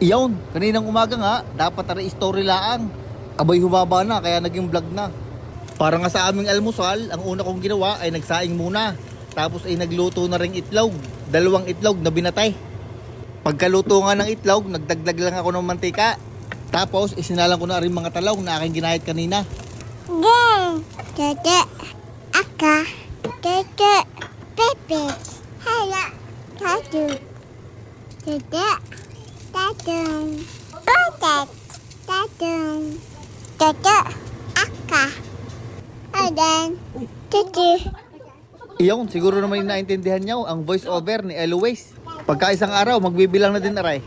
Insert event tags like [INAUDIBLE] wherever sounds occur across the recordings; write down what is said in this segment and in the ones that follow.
Iyon, kaninang umaga nga, dapat na story laang. Abay humaba na, kaya naging vlog na. Para nga sa aming almusal, ang una kong ginawa ay nagsaing muna. Tapos ay nagluto na ring itlog. Dalawang itlog na binatay. Pagkaluto nga ng itlog, nagdagdag lang ako ng mantika. Tapos isinalang ko na rin mga talong na aking ginahit kanina. Gang. Tete. Aka. Tete. Pepe. Hala. Tatu. Tete. Tatung. Otet. Tatung. Tete. Aka. Adan. Tete. Iyon, siguro naman yung naintindihan niyo ang voice over ni Eloise. Pagka isang araw, magbibilang na din aray.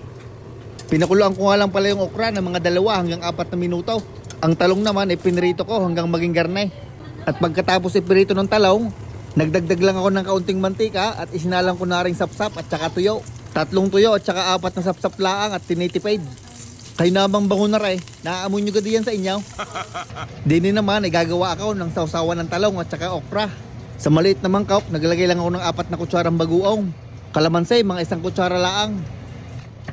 Pinakuluan ko nga lang pala yung okra ng mga dalawa hanggang apat na minuto. Ang talong naman ay pinrito ko hanggang maging garne. At pagkatapos ipirito ng talong, nagdagdag lang ako ng kaunting mantika at isinalang ko na rin sapsap at saka tuyo. Tatlong tuyo at saka apat na sapsap laang at tinitipid. Kayo namang bango na rin, naaamoy nyo gadi yan sa inyo. [LAUGHS] Dini naman ay gagawa ako ng sausawan ng talong at saka okra. Sa maliit namang cup, naglagay lang ako ng apat na kutsarang bagoong. Kalamansi, mga isang kutsara laang.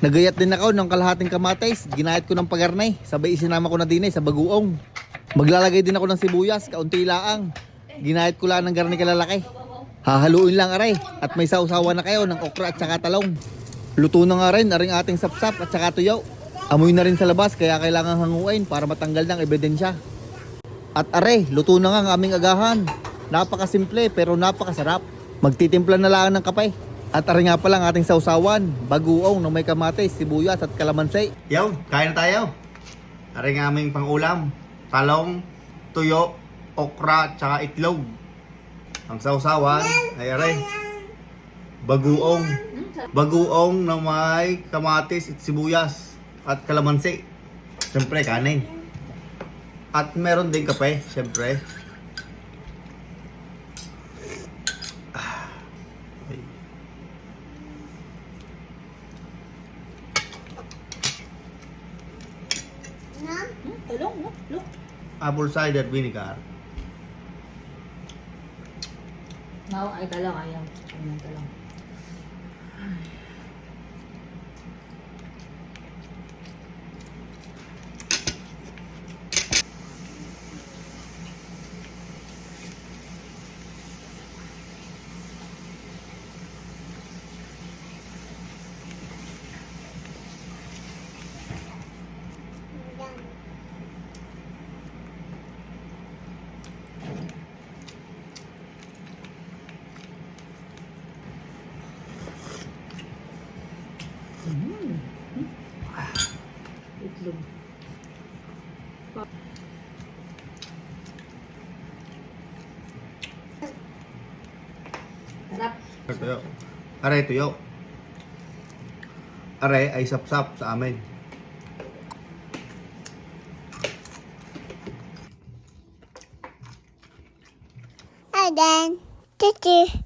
Nagayat din ako ng kalahating kamatis. Ginahit ko ng pagarnay. Sabay isinama ko na din eh, sa bagoong. Maglalagay din ako ng sibuyas, kaunti laang. Ginahit ko lang ng garni kalalaki. Hahaluin lang aray. At may sausawa na kayo ng okra at saka talong. Luto na nga rin aring ating sapsap at saka tuyo. Amoy na rin sa labas kaya kailangan hanguin para matanggal ng ebidensya. At are, luto na nga ang aming agahan. Napakasimple pero napakasarap. Magtitimpla na lang ng kapay. At are nga pala ang ating sausawan, baguong na may kamatis, sibuyas at kalamansi. Yo, kain na tayo. Aring aming pangulam. Talong, tuyo, okra, tsaka itlog. Ang sausawan ay aray. Baguong. Baguong na may kamatis at sibuyas at kalamansi. Siyempre, kanin. At meron din kape, siyempre. Ah. Look. Apple cider vinegar. No, ay talong, ayaw. Ayaw, talong. Itlog. Sarap. Tuyo. Aray, tuyo. Aray ay sapsap sa amin. Adan. Tete.